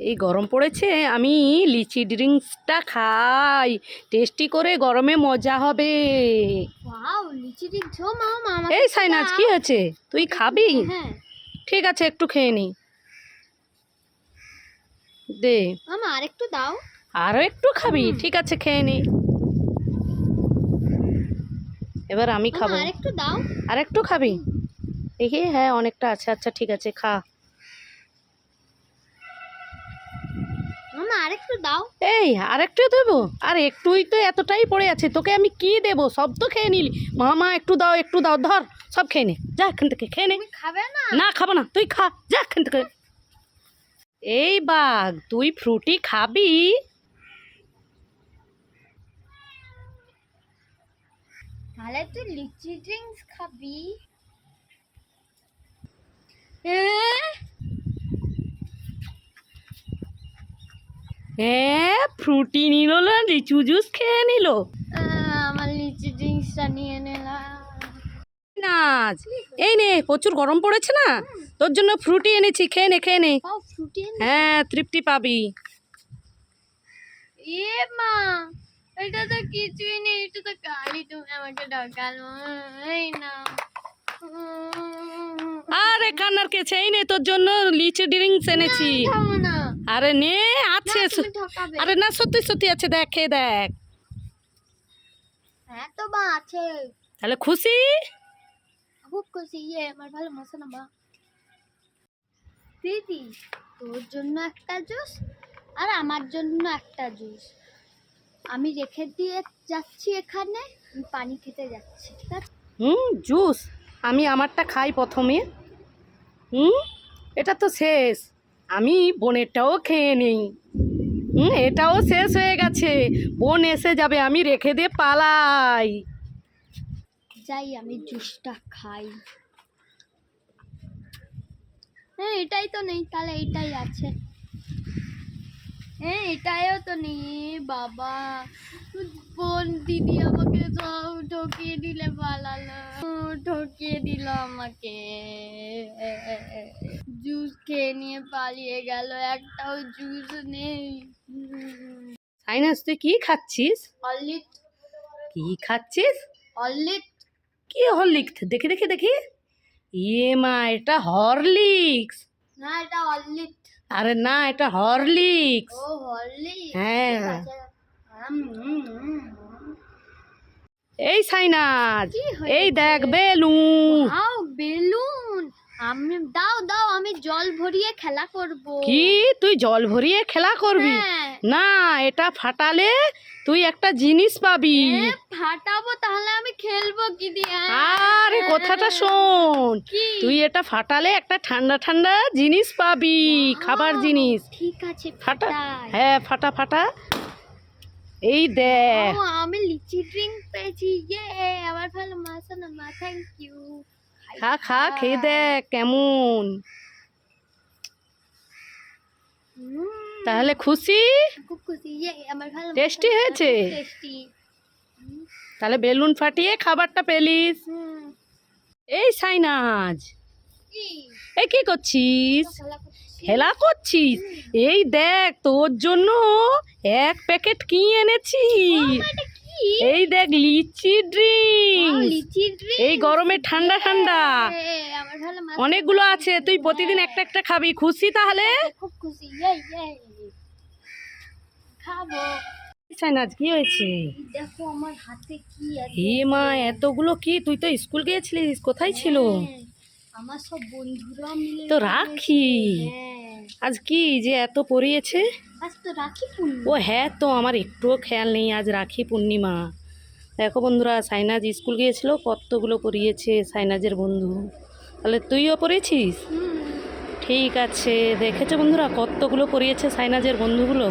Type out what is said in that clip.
এই গরম পড়েছে আমি লিচি ড্রিঙ্কসটা খাই। টেস্টি করে গরমে মজা হবে। এই সাইনাজ কি হয়েছে? তুই খাবি? হ্যাঁ। ঠিক আছে একটু খেয়ে নি। দে। মামা আরেকটু দাও। আরও একটু খাবি ঠিক আছে খেয়ে নি। এবার আমি খাব। আরেকটু দাও। আর একটু খাবি দেখি হ্যাঁ অনেকটা আছে আচ্ছা ঠিক আছে খা। মামা আরেকটু দাও। এই আর একটু দেবো? আর একটুই তো এতটাই পড়ে আছে তোকে আমি কি দেবো? সব তো খেয়ে নিলি। মামা একটু দাও একটু দাও ধর সব খেয়ে নে। যা এখান থেকে খেয়ে নে। খাবে না? না খাব না তুই খা। যা এখান থেকে। এই বাঘ তুই ফ্রুটি খাবি? তাহলে তুই লিচি ড্রিঙ্কস খাবি। হ্যাঁ ফ্রুটি নিল না লিচু জুস খেয়ে নিল? আমার লিচি ড্রিঙ্কসটা নিয়ে নিলাম। নাচ এই নে প্রচুর গরম পড়েছে না? তোর জন্য ফ্রুটি এনেছি খেয়ে নে খেয়ে নে। ফ্রুটি হ্যাঁ তৃপ্তি পাবি। এ মা এটা তো কিছুই নেই এটা তো কালি তুমি আমাকে ঢকালো। এই না কান্নার কেছে এই নে? তোর জন্য লিচু ড্রিঙ্কস এনেছি। আরে নে আছে না, আরে না সত্যি সত্যি আছে দেখ খেয়ে দেখ। হ্যাঁ তো বা আছে। তাহলে খুশি? খুব খুশি ইয়ে আমার ভালো মশলা মা। দিদি তোর জন্য একটা জুস আর আমার জন্য একটা জুস। আমি রেখে দিয়ে যাচ্ছি এখানে আমি পানি খেতে যাচ্ছি ঠিক আছে? হুম জুস। আমি আমারটা খাই প্রথমে। হুম? এটা তো শেষ। আমি বোনেরটাও খেয়ে নিই। হুম, এটাও শেষ হয়ে গেছে। বোন এসে যাবে, আমি রেখে দিয়ে পালাই। যাই, আমি জুসটা খাই। হ্যাঁ এটাই তো নেই, তাহলে এটাই আছে। হ্যাঁ এটাইও তো নেই বাবা। বোন দিদি আমাকে সব ঠকিয়ে দিলে পালালো। ঠকিয়ে দিল আমাকে। জুস খেয়ে নিয়ে পালিয়ে গেল একটাও জুস নেই। সাইনাস তুই কি খাচ্ছিস? অলিট। কি খাচ্ছিস? অলিট। কি হরলিক্স দেখি দেখি দেখি। ইয়ে মা এটা হরলিক্স। না এটা অলিট। আরে না এটা হরলিক্স। হ্যাঁ। এই সাইনাজ এই দেখ বেলুন। বেলুন। আমি দাও দাও আমি জল ভরিয়ে খেলা করব। কি? তুই জল ভরিয়ে খেলা করবি? হ্যাঁ। না এটা ফাটালে তুই একটা জিনিস পাবি। ফাটাবো তাহলে আমি খেলব কি দিয়ে কথাটা শোন। তুই এটা ফাটালে একটা ঠান্ডা ঠান্ডা জিনিস পাবি খাবার জিনিস। ঠিক আছে ফাটা। হ্যাঁ ফাটা ফাটা। এই দেখ আমি লিচি ড্রিঙ্ক পেয়েছি ইয়ে আমার ভালো মাসা না মা থ্যাংক ইউ খা খা খেয়ে দেখ কেমন। তাহলে খুশি? খুব খুশি ইয়ে আমার ভালো Tasty হয়েছে? টেস্টি। তাহলে বেলুন ফাটিয়ে খাবারটা পেলিস। এই সাইনাজ। এই কি করছিস? খেলা করছিস? এই দেখ তোর জন্য এক প্যাকেট কি এনেছি এই দেখ লিচি ড্রিঙ্ক এই গরমে ঠান্ডা ঠান্ডা। আমার ভালো মাছ অনেকগুলো আছে তুই প্রতিদিন একটা একটা খাবি। খুশি তাহলে? খুব খুশি খাব। সাইনাজ কি হয়েছে? দেখো আমার হাতে কি আছে। হে মা এতগুলো কি? তুই তো স্কুল গিয়েছিলিস কোথায় ছিল? হ্যাঁ, আমার সব বন্ধুরা মিলে তো রাখি। হ্যাঁ আজ কি যে এত পড়িয়েছে? আজ তো রাখি পূর্ণিমা। ও হ্যাঁ তো আমার একটুও খেয়াল নেই আজ রাখি পূর্ণিমা। দেখো বন্ধুরা সাইনাজ স্কুল গিয়েছিল কতগুলো পড়িয়েছে সাইনাজের বন্ধু। তাহলে তুইও পড়েছিস? ঠিক আছে দেখেছ বন্ধুরা কতগুলো পড়িয়েছে সাইনাজের বন্ধুগুলো?